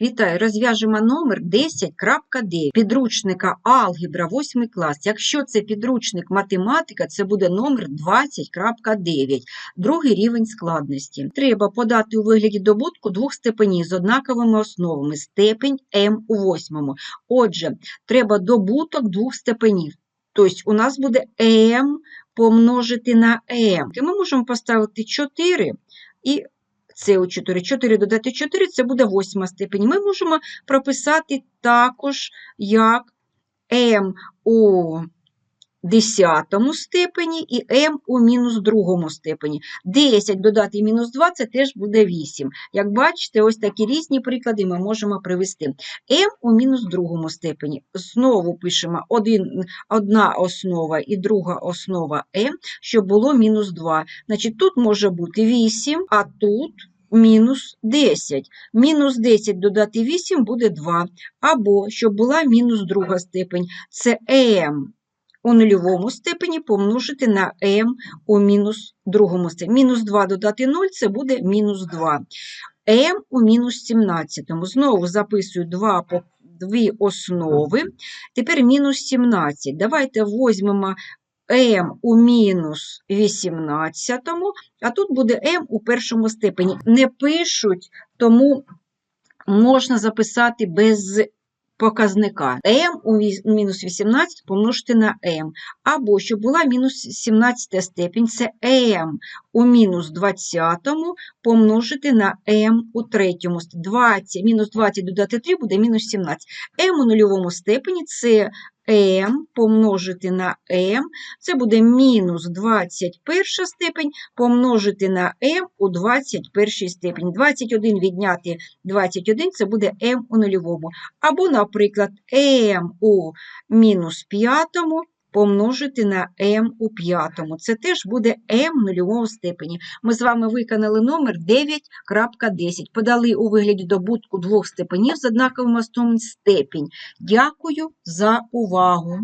Вітаю, розв'яжемо номер 10.9 підручника Алгебра 8 клас. Якщо це підручник математика, це буде номер 20.9, другий рівень складності. Треба подати у вигляді добутку двох степенів з однаковими основами. Степень m у восьмому. Отже, треба добуток двох степенів. Тобто у нас буде m помножити на. І ми можемо поставити 4 і це у 4. 4 додати 4 це буде восьма степень. Ми можемо прописати також як МО. Десятому степені і m у мінус другому степені. 10 додати мінус 2 це теж буде 8. Як бачите, ось такі різні приклади ми можемо привести. m у мінус другому степені. Знову пишемо один, одна основа і друга основа m, щоб було мінус 2. Значить, тут може бути 8, а тут мінус 10. Мінус 10 додати 8 буде 2. Або, щоб була мінус друга степень, це m у нульовому степені помножити на m у мінус другому степені. Мінус 2 додати 0 це буде мінус 2. m у мінус 17. Знову записую 2 по дві основи. Тепер мінус 17. Давайте візьмемо m у мінус 18, а тут буде m у першому степені. Не пишуть, тому можна записати без показника. m у мінус 18 помножити на m. Або, щоб була мінус 17 степінь, це m у мінус 20 помножити на m у третьому. 20, мінус 20 додати 3 буде мінус 17. m у нульовому степені це m помножити на М, це буде мінус 21 степень помножити на М у 21 степені. 21 відняти 21 це буде М у нульовому. Або, наприклад, М у мінус 5 помножити на m у п'ятому. Це теж буде m в нульовому степені. Ми з вами виконали номер 9.10. Подали у вигляді добутку двох степенів з однаковим основним степінь. Дякую за увагу!